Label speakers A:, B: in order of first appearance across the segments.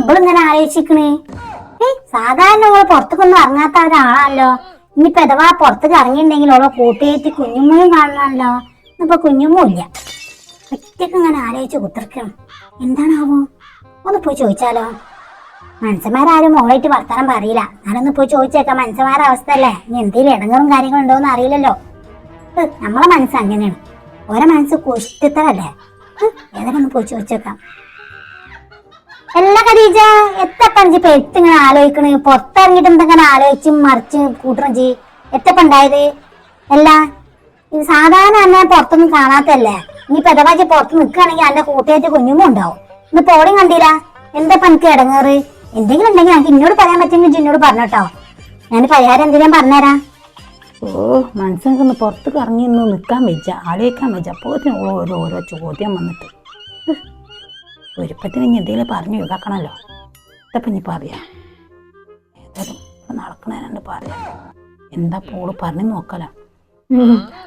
A: ഇവിടെ ഇങ്ങനെ ആലോചിക്കണേ സാധാരണ ഓൾ പുറത്തേക്കൊന്നും ഇറങ്ങാത്ത ഒരാളാണല്ലോ. ഇനിയിപ്പൊ അഥവാ പുറത്തേക്ക് ഇറങ്ങിയിട്ടുണ്ടെങ്കിൽ ഓളെ കൂട്ടുകയറ്റി കുഞ്ഞുമ്മയും കാണണമല്ലോ? ഇന്നിപ്പോ കുഞ്ഞുമ്മ ഇല്ല ഒറ്റയ്ക്ക് ഇങ്ങനെ ആലോചിച്ച് കുത്തിർക്കണം എന്താണാവോ? ഒന്ന് പോയി ചോദിച്ചാലോ? മനുഷ്യന്മാരാരും മോളായിട്ട് വർത്തമാനം പറയില്ല. ഞാനൊന്ന് പോയി ചോദിച്ചേക്കാം. മനുഷ്യന്മാരുടെ അവസ്ഥ അല്ലേ ഇനി എന്തെങ്കിലും ഇടങ്ങളും കാര്യങ്ങളും ഉണ്ടോന്ന് അറിയില്ലല്ലോ. നമ്മളെ മനസ്സ് അങ്ങനെയാണ്. ഓരോ മനസ്സ് കുഷ്ടിത്തരല്ലേ ഏതൊക്കെ ഒന്ന് പോയി ചോദിച്ചേക്കാം. എല്ലാ ഖദീജ എത്തപ്പഞ്ചി ഇപ്പൊ എത്തിങ്ങനെ ആലോചിക്കണ്? പുറത്തിറങ്ങിട്ട് ആലോചിച്ച് മറിച്ച് കൂട്ടണം ജി എത്തപ്പണ്ടായത് അല്ല ഇത് സാധാരണ എന്നെ പുറത്തൊന്നും കാണാത്തല്ലേ ഇനി പെതവാജി പുറത്ത് നിൽക്കുകയാണെങ്കിൽ എന്റെ കൂട്ടുകാറ്റ് കുഞ്ഞുമ്പോ ഉണ്ടാവും? ഇന്ന് പോളിയും കണ്ടില്ല. എന്താ പനിക്ക് ഇടങ്ങേറ്? എന്തെങ്കിലും ഉണ്ടെങ്കിൽ എനിക്ക് ഇന്നോട് പറയാൻ പറ്റുമെങ്കിൽ ജിന്നോട് പറഞ്ഞോട്ടോ ഞാൻ പരിഹാരം എന്തിനാ പറഞ്ഞുതരാം?
B: ഓ മനസ്സിനൊന്ന് പുറത്തേക്ക് കറങ്ങി ഒന്ന് നിൽക്കാൻ വെച്ച ആലോചിക്കാൻ വെച്ച ഓരോ ഓരോ ഓരോ ചോദ്യം വന്നിട്ട്. ഒരുപ്പത്തിന് ഇനി എന്തെങ്കിലും പറഞ്ഞു ഒഴിവാക്കണമല്ലോ ഇതപ്പം ഇനി പറയാം. ഏതായാലും നടക്കണേനുണ്ട് പറയാം. എന്താ പോൾ പറഞ്ഞു നോക്കലാ.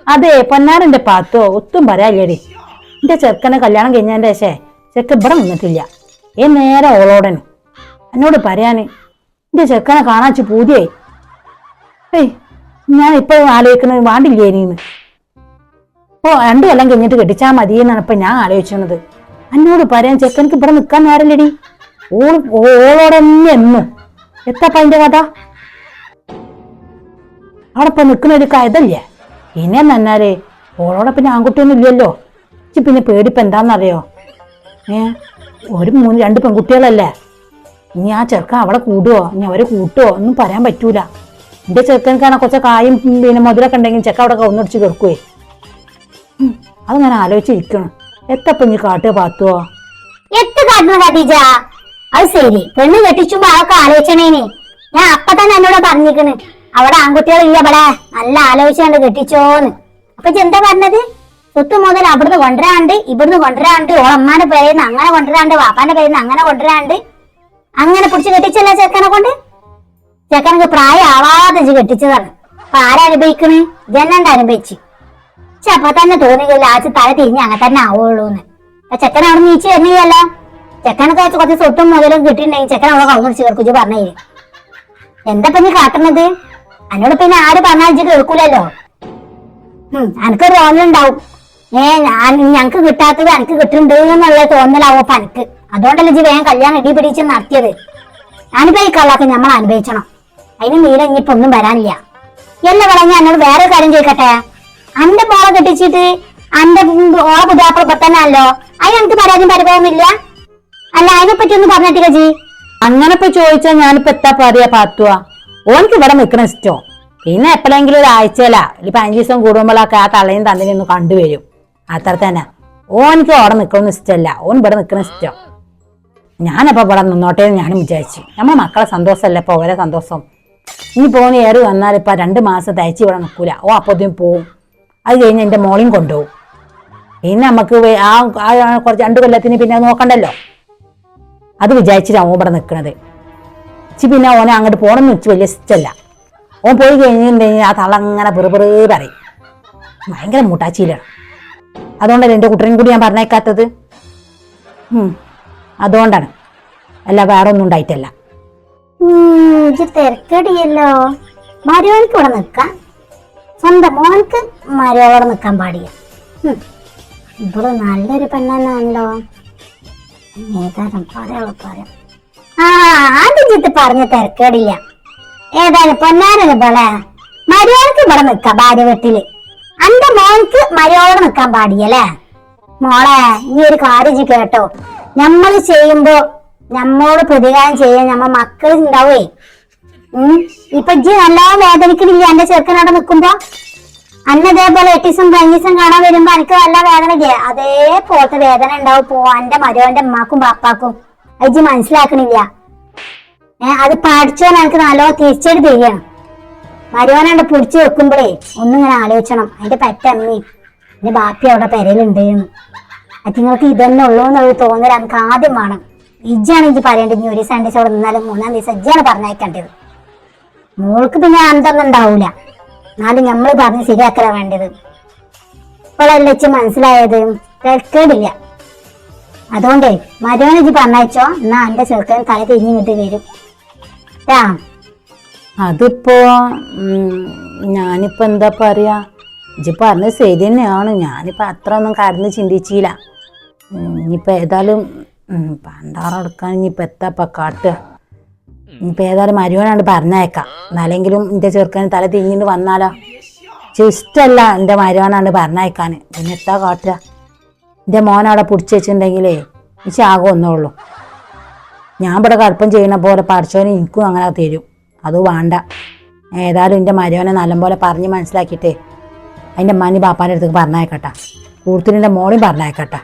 B: അതെ പൊന്നാരന്റെ പാത്തോ ഒത്തും പറയാല്ലേടി എന്റെ ചെറുക്കനെ കല്യാണം കഴിഞ്ഞാന്റെ ശേ ചെക്ക് ഇവിടെ നിന്നിട്ടില്ല. ഏ നേരെ ഓളോടനും. എന്നോട് പറയാന്. എന്റെ ചെറുക്കനെ കാണാച്ച് പൂതിയായി. ഏയ് ഞാൻ ഇപ്പൊ ആലോചിക്കുന്നത് വാണ്ടില്ലേനിന്ന്. ഓ രണ്ടു കൊല്ലം കഴിഞ്ഞിട്ട് കെട്ടിച്ചാൽ മതി എന്നാണ് ഇപ്പൊ ഞാൻ ആലോചിച്ചത്. എന്നോട് പറയാൻ ചെക്കനക്ക് ഇവിടെ നിൽക്കാൻ നേരല്ലേടി ഓൾ ഓളോടന്നെ എന്ന്. എത്താപ്പ അതിന്റെ കഥ? അവിടെ ഇപ്പൊ നിൽക്കുന്ന ഒരു കയതല്ലേ പിന്നെ നന്നാലേ ഓളോടെ പിന്നെ ആൺകുട്ടിയൊന്നും ഇല്ലല്ലോ. ഇച്ചി പിന്നെ പേടിപ്പ് എന്താന്നറിയോ ഏ? ഒരു മൂന്ന് രണ്ട് പെൺകുട്ടികളല്ലേ? ഇനി ആ ചെറുക്കൻ അവിടെ കൂടുവോ ഇനി അവരെ കൂട്ടുവോ? ഒന്നും പറയാൻ പറ്റൂല. എന്റെ ചെറുക്കനക്കാണ് കുറച്ച് കായും പിന്നെ മധുരൊക്കെ ഉണ്ടെങ്കിൽ ചെക്ക അവിടെ കവുന്നടിച്ച് കിടക്കുവേ. ഉം, അത് ഞാൻ ആലോചിച്ചിരിക്കണം. എത്തപ്പം നീ കാട്ടുക പാത്തുവോ?
A: എത്ത് കാട്ടുന്നു ഖദീജ അത് ശരി. പെണ്ണ് കെട്ടിച്ചുമ്പോ അതൊക്കെ ആലോചിച്ചണേന്. ഞാൻ അപ്പൊ തന്നെ എന്നോട് പറഞ്ഞിക്കണ് അവിടെ ആൺകുട്ടികളില്ല ഇവിടെ. നല്ല ആലോചിച്ചാണ്ട് കെട്ടിച്ചോന്ന്. അപ്പൊ എന്താ പറഞ്ഞത്? സ്വത്ത് മുതൽ അവിടുന്ന് കൊണ്ടുവരാണ്ട് ഇവിടുന്ന് കൊണ്ടുവരാണ്ട് ഓളമ്മാന്റെ പേരുന്ന് അങ്ങനെ കൊണ്ടുവരാണ്ട് വാപ്പാന്റെ പേരുന്ന് അങ്ങനെ കൊണ്ടുവരാണ്ട്. അങ്ങനെ പിടിച്ച് കെട്ടിച്ചല്ല ചെക്കനെ കൊണ്ട്? ചെക്കനക്ക് പ്രായം ആവാതെ കെട്ടിച്ചതാണ്. അപ്പൊ ആരാ ജനണ്ട ജനണ്ട് അനുഭവിച്ചു? പക്ഷെ അപ്പൊ തന്നെ തോന്നിയില്ല ആച്ച് തല തിരിഞ്ഞ് അങ്ങനെ തന്നെ ആവുള്ളൂന്ന് ചെക്കൻ അവിടെ നീച്ച് വരുന്നില്ലല്ലോ? ചെക്കനൊക്കെ വെച്ച് കുറച്ച് സ്വത്തും മുതലും കിട്ടിയിട്ടുണ്ടെങ്കിൽ ചെക്കൻ അവിടെ കളഞ്ഞു ചേർക്കുജ് പറഞ്ഞേ എന്താ നീ കാട്ടുന്നത് അന്നോട് പിന്നെ ആര് പറഞ്ഞാൽ ഇജ്ജ് കേൾക്കൂലല്ലോ. ഉം എനിക്കൊരു തോന്നലുണ്ടാവും ഏ ഞങ്ങക്ക് കിട്ടാത്തത് എനിക്ക് കിട്ടുന്നുണ്ട് എന്നുള്ള തോന്നലാവോ അപ്പൊ എനിക്ക് അതുകൊണ്ടല്ലേ ഇജ്ജ് വേഗം കല്യാണം ഇടി പിടിച്ച് നടത്തിയത്. അനുഭവിക്കാളൊക്കെ നമ്മൾ അനുഭവിച്ചണം. അതിന് മീല ഇനിയിപ്പോ ഒന്നും വരാനില്ല. എന്ന് പറഞ്ഞ എന്നോട് വേറെ കാര്യം ചോദിക്കട്ടെ? അന്റെ മോളെ കെട്ടിച്ചിട്ട് അന്റെ ഓളെ പുതിയാപ്പിള അല്ലോ അതിന് എനിക്ക് പരാതിയും പരിഭവമില്ല അല്ല അതിനെ പറ്റി ഒന്ന് പറഞ്ഞിട്ടില്ല ജി
B: അങ്ങനെ ഇപ്പൊ ചോദിച്ചാൽ ഞാനിപ്പോ എത്താ പറയാ പാത്തുവാ. ഓനക്ക് ഇവിടെ നിൽക്കണ ഇഷ്ടം. പിന്നെ എപ്പോഴെങ്കിലും ഒരു ആഴ്ചയില ഒരു പതിനഞ്ച് ദിവസം കൂടുമ്പോഴൊക്കെ ആ തള്ളയും തന്നിനെ ഒന്ന് കണ്ടുവരും അത്ര തന്നെ. ഓനക്ക് അവിടെ നിൽക്കണമെന്ന് ഇഷ്ടമല്ല ഓൻ ഇവിടെ നിൽക്കണ ഇഷ്ടം. ഞാനപ്പോ ഇവിടെ നിന്നോട്ടെ എന്ന് ഞാനും വിചാരിച്ചു. നമ്മളെ മക്കളെ സന്തോഷമല്ല ഇപ്പൊ ഓരോ സന്തോഷം? ഇനി പോന്ന് ഏറി വന്നാൽ ഇപ്പൊ രണ്ട് മാസം തയ്ച്ച് ഇവിടെ നിൽക്കൂല ഓ അപ്പോ പോവും. അത് കഴിഞ്ഞ് എന്റെ മോളിയും കൊണ്ടുപോകും. പിന്നെ നമുക്ക് ആ കുറച്ച് രണ്ട് കൊല്ലത്തിന് പിന്നെ നോക്കണ്ടല്ലോ. അത് വിചാരിച്ചിട്ടാണ് ഓൻ ഇവിടെ നിൽക്കണത് ചി പിന്നെ ഓനെ അങ്ങോട്ട് പോകണമെന്ന് വെച്ച് വലിയ ഇഷ്ടമല്ല ഓൻ പോയി കഴിഞ്ഞിട്ടുണ്ടെങ്കിൽ ആ തള അങ്ങനെ പെറുപെറു പറയും. ഭയങ്കര മുട്ടാച്ചിയിലാണ്. അതുകൊണ്ടല്ലേ എന്റെ കുട്ടനും കൂടി ഞാൻ പറഞ്ഞേക്കാത്തത് അതുകൊണ്ടാണ്. അല്ല വേറെ ഒന്നും ഉണ്ടായിട്ടല്ല
A: തിരക്കടിയല്ലോ. ഇവിടെ നിക്കാം സ്വന്തം മോനക്ക് മര്യാദ നിക്കാൻ പാടില്ല. ഇവൾ നല്ലൊരു പെണ്ണെന്നാണല്ലോ ഏതായാലും പറയാളോ പറയാം. ആ ആദ്യം ചിത്ത് പറഞ്ഞ തിരക്കേടില്ല. ഏതായാലും പൊന്നാരന് പോലെ മര്യാദയ്ക്ക് ഇവിടെ നിക്കാം ഭാര്യ വീട്ടിൽ. അന്റെ മോൻക്ക് മര്യാദ നിക്കാൻ പാടിയല്ലേ മോളെ ഈ ഒരു കാര്യം കേട്ടോ. നമ്മൾ ചെയ്യുമ്പോ നമ്മോട് പ്രതികാരം ചെയ്യാൻ നമ്മ മക്കൾ ഉണ്ടാവേ. ഇപ്പൊ ഇജ്ജ് നല്ല വേദനിക്കുന്നില്ല എന്റെ ചെറുക്കനോട് നിക്കുമ്പോ? അന്ന് ഇതേപോലെ എട്ടീസം പതിനീസം കാണാൻ വരുമ്പോ എനിക്ക് നല്ല വേദന ഇല്ല അതേപോലത്തെ വേദന ഉണ്ടാവും പോ എന്റെ മരുവന്റെ അമ്മാക്കും പാപ്പാക്കും അത് ജി മനസ്സിലാക്കണില്ല. ഏ അത് പഠിച്ചോ എനിക്ക് നല്ലോ തിരിച്ചടി തിരിയണം മരുവനാണ്ട് പിടിച്ചു വെക്കുമ്പോഴേ ഒന്നിങ്ങനെ ആലോചിക്കണം അതിന്റെ പറ്റമ്മി എന്റെ ബാപ്പി അവിടെ പെരയിലുണ്ട് എന്ന് അറ്റിങ്ങൾക്ക് ഇതന്നെ ഉള്ളൂ എന്നുള്ള തോന്നൽ എനിക്ക് ആദ്യം വേണം. ഇജ്ജാണ് എനിക്ക് പറയേണ്ടത്. ഇനി ഒരു ദിവസം രണ്ട് ദിവസം അവിടെ നിന്നാലും മൂന്നാം ദിവസം ഇജ്ജാണ് പറഞ്ഞയക്കേണ്ടത്. മോൾക്ക് പിന്നെ അന്തൊന്നും ഉണ്ടാവൂല. എന്നാലും നമ്മൾ പറഞ്ഞ് ശരിയാക്കല വേണ്ടത്. ഇപ്പോഴല്ല വെച്ച് മനസ്സിലായത്? തിരക്കേടില്ല അതുകൊണ്ടേ മരുവനെ പറഞ്ഞോ എന്നാ എന്റെ ചെറുക്കൻ തല തിരിഞ്ഞിട്ട് വരും. ട്ടാ.
B: അതിപ്പോ ഞാനിപ്പോ എന്താ പറയാ? ഇജ്ജ് പറഞ്ഞത് ശരി തന്നെയാണ്. ഞാനിപ്പോ അത്ര ഒന്നും കടന്ന് ചിന്തിച്ചില്ല ഇനിയിപ്പോ ഏതായാലും പണ്ടാറെടുക്കാൻ ഇനിയിപ്പോ എത്താപ്പ കാട്ടുക. ഇനിയിപ്പോ ഏതായാലും മരുവനാണ്ട് പറഞ്ഞേക്കാം. എന്നാലെങ്കിലും എന്റെ ചെറുക്കന് തല തിങ്ങിന്ന് വന്നാലോ? ഇഷ്ടല്ല എന്റെ മരുവനാണ്ട് പറഞ്ഞേക്കാൻ പിന്നെ എത്താ കാട്ടുക എന്റെ മോനവിടെ പിടിച്ച് വെച്ചിട്ടുണ്ടെങ്കിലേ എനിക്ക് ആകെ ഒന്നുള്ളൂ ഞാൻ ഇവിടെ കടുപ്പം ചെയ്യണ പോലെ പഠിച്ചവന് എനിക്കും അങ്ങനെ തരും. അത് വേണ്ട. ഏതായാലും എന്റെ മരുവനെ നല്ലപോലെ പറഞ്ഞ് മനസ്സിലാക്കിയിട്ടേ അതിന്റെ മനി ബാപ്പാന്റെ അടുത്തേക്ക് പറഞ്ഞേക്കട്ടെ. കൂടുതലിന്റെ മോളും പറഞ്ഞേക്കട്ടെ.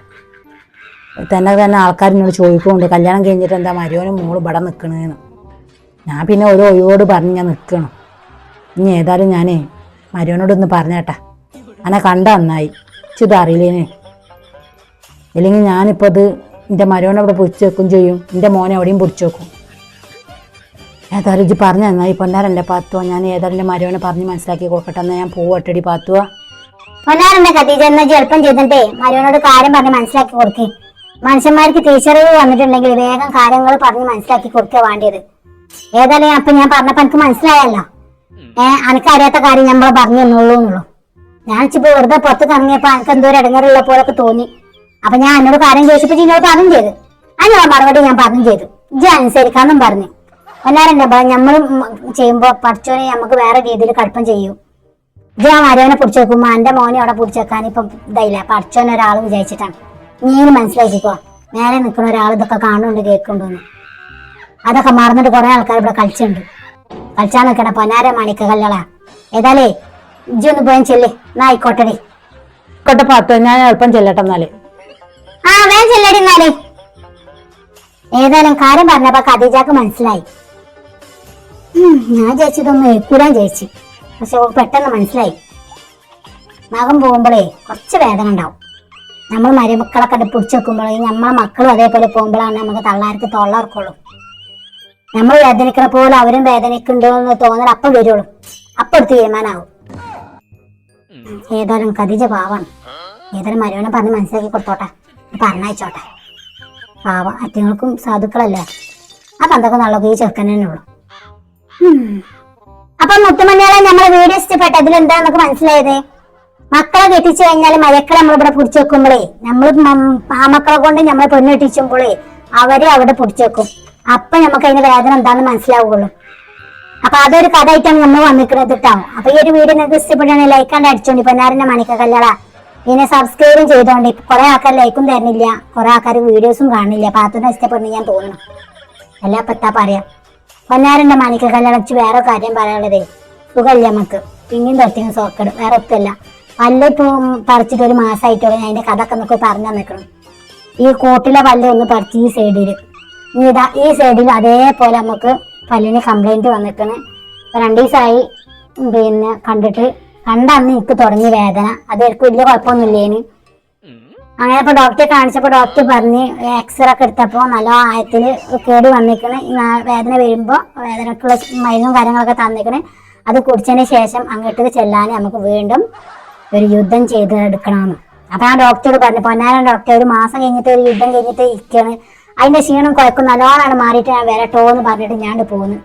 B: തന്നെ തന്നെ ആൾക്കാർ എന്നോട് ചോദിക്കുന്നുണ്ട് കല്യാണം കഴിഞ്ഞിട്ട് എന്താ മരുവനും മോളും ഇവിടെ നിൽക്കണേന്ന് ഞാൻ പിന്നെ ഒരു ഒഴിവോട് പറഞ്ഞ് ഞാൻ നിൽക്കണം. ഇനി ഏതായാലും ഞാനേ മരുവനോടൊന്ന് പറഞ്ഞേട്ടാ. അനെ കണ്ട നന്നായി. ഇച്ചിത് അറിയില്ലേനെ. ഇല്ലെങ്കിൽ ഞാനിപ്പോൾ അത് എന്റെ മരുവനെ അവിടെ പിടിച്ച് വെക്കും ചെയ്യും. എന്റെ മോനെ എവിടെയും പൊടിച്ചു വെക്കും. ഏതായാലും ഇജ്ജ് പറഞ്ഞു നന്നായി. എന്റെ പാത്തുവ. ഞാൻ ഏതായാലും എന്റെ മരുവനെ പറഞ്ഞ് മനസ്സിലാക്കി കൊടുക്കട്ടെ. എന്നാൽ ഞാൻ പോവട്ടടി പാത്തുവ.
A: പൊന്നാറുണ്ട് കത്തീജ എന്ന എളുപ്പം ചെയ്തിട്ടേ കാര്യം പറഞ്ഞ് മനസ്സിലാക്കി കൊടുക്കേ. മനുഷ്യന്മാർക്ക് തിരിച്ചറിവ് വന്നിട്ടുണ്ടെങ്കിൽ വേഗം കാര്യങ്ങൾ പറഞ്ഞ് മനസ്സിലാക്കി കൊടുക്കുക വേണ്ടിയത്. ഏതായാലും അപ്പൊ ഞാൻ പറഞ്ഞപ്പോ എനിക്ക് മനസ്സിലായല്ലോ. ഏഹ് എനിക്ക് അറിയാത്ത കാര്യം നമ്മൾ പറഞ്ഞു തന്നുള്ളൂ എന്നുള്ളൂ. ഞാൻ ഇച്ചിപ്പോ വെറുതെ പുറത്ത് കറങ്ങിയപ്പോ എനിക്ക് എന്തോ ഒരു ഇടങ്ങറുള്ള പോലൊക്കെ തോന്നി. അപ്പൊ ഞാൻ എന്നോട് കാര്യം ചോദിച്ചപ്പോ എന്നോട് പറഞ്ഞു ചെയ്തു. അതിനുള്ള മറുപടി ഞാൻ പറഞ്ഞു ചെയ്തു. ഇജ്ജ് അനുസരിക്കാന്നും പറഞ്ഞു. എല്ലാവരും നമ്മൾ ചെയ്യുമ്പോ പഠിച്ചോനെ നമുക്ക് വേറെ രീതിയിൽ കടുപ്പം ചെയ്യും. ഇത് ആ മരവനെ പിടിച്ചു വെക്കുമ്പോ എന്റെ മോനെ അവിടെ പിടിച്ചു വെക്കാൻ ഇപ്പൊ ഇതായില്ല. പഠിച്ചോനെ ഒരാൾ വിചാരിച്ചിട്ടാണ്. നീ മനസ്സിലാക്കിക്കോ. നേരെ നിൽക്കുന്ന ഒരാൾ ഇതൊക്കെ കാണുന്നുണ്ട് കേൾക്കുന്നുണ്ടെന്ന് അതൊക്കെ മറന്നിട്ട് കുറെ ആൾക്കാർ ഇവിടെ കളിച്ചുണ്ട് കളിച്ചാൽ നിൽക്കണ പൊന്നാര മണിക്ക കല്ലള ഏതാലേ ഇജ്ജി ഒന്ന് പോയാൻ ചെല്ലേ. എന്നാ ആയിക്കോട്ടെ
B: കൊട്ടെ പാത്തുവ ഞാൻ അല്പം ചെല്ലട്ടെ എന്നാൽ.
A: ആ വേഗം ചെല്ലടി എന്നാലേ. ഏതായാലും കാര്യം പറഞ്ഞപ്പോ ഖദീജാക്ക് മനസ്സിലായി. ഞാൻ ജയിച്ചതൊന്നും ഏക്കൂരാൻ ജയിച്ചു. പക്ഷെ പെട്ടെന്ന് മനസ്സിലായി. മകം പോകുമ്പോഴേ കുറച്ച് വേദന ഉണ്ടാവും. നമ്മൾ മരുമക്കളൊക്കെ അത് പിടിച്ചു വെക്കുമ്പോഴേ നമ്മളെ മക്കളും അതേപോലെ പോകുമ്പോഴാണ് നമുക്ക് തള്ളാർക്ക് തൊള്ളർക്കുള്ളൂ. നമ്മൾ വേദനിക്കണ പോലെ അവരും വേദനിക്കുന്നുണ്ടോ എന്ന് തോന്നൽ അപ്പം വരുള്ളൂ. അപ്പം എടുത്ത് തീരുമാനാവും. ഏതായാലും കതിജ പാവാണ്. ഏതായാലും മരുവനെ പറഞ്ഞ് മനസ്സിലാക്കി കൊടുത്തോട്ടെ. പറഞ്ഞയച്ചോട്ടെ. പാവ. അറ്റങ്ങൾക്കും സാധുക്കളല്ലേ? ആ പന്തൊക്കെ നല്ലൊക്കെ ഈ ചെറുക്കൻ തന്നെ ഉള്ളു. അപ്പൊ മുത്തുമണ്ണികളെ നമ്മളെ വീഡിയോ ഇഷ്ടപ്പെട്ട ഇതിൽ നമുക്ക് മനസ്സിലായത്? മക്കളെ കെട്ടിച്ചു കഴിഞ്ഞാൽ മരക്കളെ നമ്മളിവിടെ പിടിച്ചു വെക്കുമ്പോഴേ നമ്മൾ ആ മക്കളെ കൊണ്ട് നമ്മളെ പെണ്ണ് കെട്ടിച്ചുമ്പോഴേ അവരെ അവിടെ പിടിച്ചു വെക്കും. അപ്പൊ നമുക്ക് അതിന്റെ വേദന എന്താണെന്ന് മനസ്സിലാവുള്ളൂ. അപ്പൊ അതൊരു കഥ ആയിട്ടാണ് നമ്മൾ വന്നിക്കുന്നത് കേട്ടോ അപ്പൊ ഈ ഒരു വീഡിയോ നിങ്ങൾക്ക് ഇഷ്ടപ്പെടുകയാണെങ്കിൽ ലൈക്ക് കണ്ട് അടിച്ചോണ്ടി. പൊന്നാറിന്റെ മണിക്ക കല്ലട പിന്നെ സബ്സ്ക്രൈബും ചെയ്തോണ്ട്. കുറെ ആൾക്കാർ ലൈക്കും തരുന്നില്ല കുറെ ആൾക്കാർ വീഡിയോസും കാണുന്നില്ല. അപ്പൊ അതൊന്നും ഇഷ്ടപ്പെടുന്ന ഞാൻ തോന്നുന്നു. അല്ല അപ്പൊ എത്താ പറയാ? പൊന്നാറിന്റെ മണിക്ക കല്ലടച്ച് വേറെ കാര്യം പറയാനുള്ളതേ. സുഖമില്ല നമുക്ക് പിന്നെയും തൊട്ടിന് സോക്കട്. വേറെ ഒത്തല്ല പല്ല് ഇപ്പൊ പറിച്ചിട്ട് ഒരു മാസമായിട്ടുള്ളൂ ഞാൻ അതിന്റെ കഥ ഒക്കെ നമുക്ക് പറഞ്ഞു നിൽക്കണം ഈ കോട്ടിലെ പല്ല് ഒന്ന് പറിച്ച് ഈ സൈഡിൽ ഇനി ഇതാ ഈ സൈഡിൽ അതേപോലെ നമുക്ക് പല്ലിന് കംപ്ലൈന്റ് വന്നിക്കണ്. രണ്ട് ദിവസമായി പിന്നെ കണ്ടിട്ട് കണ്ട അന്ന് എനിക്ക് തുടങ്ങി വേദന. അത് എനിക്ക് വലിയ കുഴപ്പമൊന്നുമില്ലേന്. അങ്ങനെ ഇപ്പൊ ഡോക്ടറെ കാണിച്ചപ്പോൾ ഡോക്ടർ പറഞ്ഞ് എക്സ്റേ ഒക്കെ എടുത്തപ്പോ നല്ല ആയത്തിൽ കേട് വന്നിക്കണ്. ഈ വേദന വരുമ്പോ വേദനക്കുള്ള മരുന്നും കാര്യങ്ങളൊക്കെ തന്നിക്കണ്. അത് കുടിച്ചതിന് ശേഷം അങ്ങോട്ട് ചെല്ലാൻ നമുക്ക് വീണ്ടും ഒരു യുദ്ധം ചെയ്ത് എടുക്കണമെന്ന് അപ്പൊ ആ ഡോക്ടറോട് പറഞ്ഞു പൊന്നാരൻ ഡോക്ടർ ഒരു മാസം കഴിഞ്ഞിട്ട് ഒരു യുദ്ധം കഴിഞ്ഞിട്ട് ഇരിക്കാണ്. അതിന്റെ ക്ഷീണം കുഴക്കും നല്ലോണാണ് മാറിയിട്ട് ഞാൻ വരട്ടോ എന്ന് പറഞ്ഞിട്ട് ഞാൻ പോകുന്നു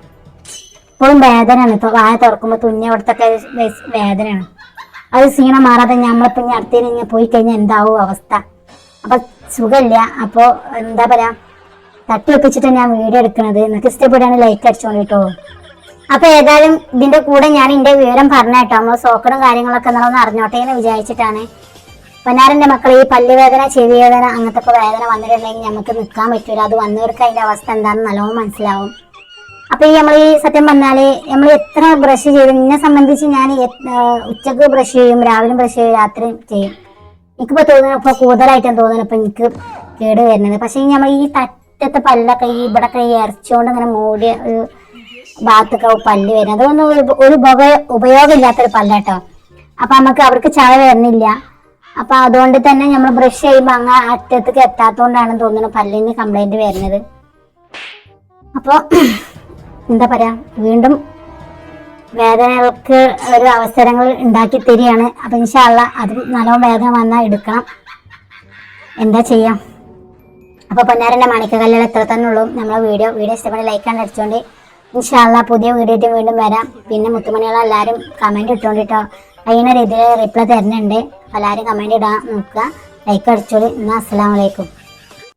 A: ഇപ്പോഴും വേദനയാണ്. വായ തുറക്കുമ്പോൾ തുന്നി അവിടുത്തെ വേദനയാണ്. അത് ക്ഷീണം മാറാതെ നമ്മളിപ്പോ ഇനി അടുത്തേന് ഇങ്ങനെ പോയി കഴിഞ്ഞാൽ എന്താവും അവസ്ഥ? അപ്പൊ സുഖമില്ല അപ്പോ എന്താ പറയാ തട്ടി ഒപ്പിച്ചിട്ട് ഞാൻ വീഡിയോ എടുക്കുന്നത് നിങ്ങൾക്ക് ഇഷ്ടപ്പെടുകയാണെങ്കിൽ ലൈക്ക് അടിച്ചോളൂ കേട്ടോ അപ്പൊ ഏതായാലും ഇതിന്റെ കൂടെ ഞാൻ എന്റെ വിവരം പറഞ്ഞേട്ടോ. നമ്മൾ സോക്കടും കാര്യങ്ങളൊക്കെ നമ്മളൊന്ന് അറിഞ്ഞോട്ടെ എന്ന് വിചാരിച്ചിട്ടാണ് പൊന്നാരന്റെ മക്കൾ ഈ പല്ലുവേദന ചെവി വേദന അങ്ങനത്തെ ഒക്കെ വേദന വന്നിട്ടുണ്ടെങ്കിൽ നമുക്ക് നിൽക്കാൻ പറ്റൂല. അത് വന്നവർക്ക് അതിന്റെ അവസ്ഥ എന്താണെന്ന് നല്ലോണം മനസ്സിലാവും. അപ്പൊ ഈ നമ്മൾ ഈ സത്യം പറഞ്ഞാൽ നമ്മൾ എത്ര ബ്രഷ് ചെയ്ത് എന്നെ സംബന്ധിച്ച് ഞാൻ ഉച്ചയ്ക്ക് ബ്രഷ് ചെയ്യും രാവിലെ ബ്രഷ് ചെയ്യും രാത്രി ചെയ്യും. എനിക്കിപ്പോ തോന്നുന്നു ഇപ്പൊ കൂടുതലായിട്ടും തോന്നുന്നു ഇപ്പൊ എനിക്ക് കേട് വരുന്നത്. പക്ഷെ നമ്മൾ ഈ തറ്റത്തെ പല്ലൊക്കെ ഈ ഇവിടെ ഈ ഇറച്ചുകൊണ്ട് ഇങ്ങനെ മൂടിയ ഒരു ഭാഗത്തൊക്കെ പല്ല് വരുന്നത്. അതൊന്നും ഒരു ഉപക- ഉപയോഗമില്ലാത്തൊരു പല്ലാട്ടോ. അപ്പൊ നമുക്ക് അവർക്ക് ചായ വരുന്നില്ല അപ്പൊ അതുകൊണ്ട് തന്നെ നമ്മൾ ബ്രഷ് ചെയ്യുമ്പോൾ അങ്ങ് അറ്റത്തേക്ക് എത്താത്തോണ്ടാണ് തോന്നുന്നത് പല്ലിന് കംപ്ലൈന്റ് വരുന്നത്. അപ്പോൾ എന്താ പറയാ വീണ്ടും വേദനകൾക്ക് ഒരു അവസരങ്ങൾ ഉണ്ടാക്കി തരികയാണ്. അപ്പൊ ഇൻഷാള്ള അത് നല്ലോണം വേദന വന്നാൽ എടുക്കണം. എന്താ ചെയ്യാം? അപ്പോൾ പൊന്നാരന്റെ മാണിക്കകല്ലുകൾ എത്ര തന്നെ ഉള്ളൂ. നമ്മളെ വീഡിയോ വീഡിയോ ഇഷ്ടപ്പെട്ട ലൈക്ക് ആണ് അടിച്ചുകൊണ്ട് ഇൻഷാള്ള പുതിയ വീഡിയോ വീണ്ടും വരാം. പിന്നെ മുത്തുമണികളെല്ലാവരും കമന്റ് ഇട്ടുകൊണ്ടിട്ടോ കഴിയുന്ന രീതിയിൽ റിപ്ലൈ തരുന്നുണ്ട്. എല്ലാവരും കമന്റ് ഇടാൻ നോക്കുക. ലൈക്ക് അടിച്ചോളി. എന്നാൽ അസ്സാം വലൈക്കും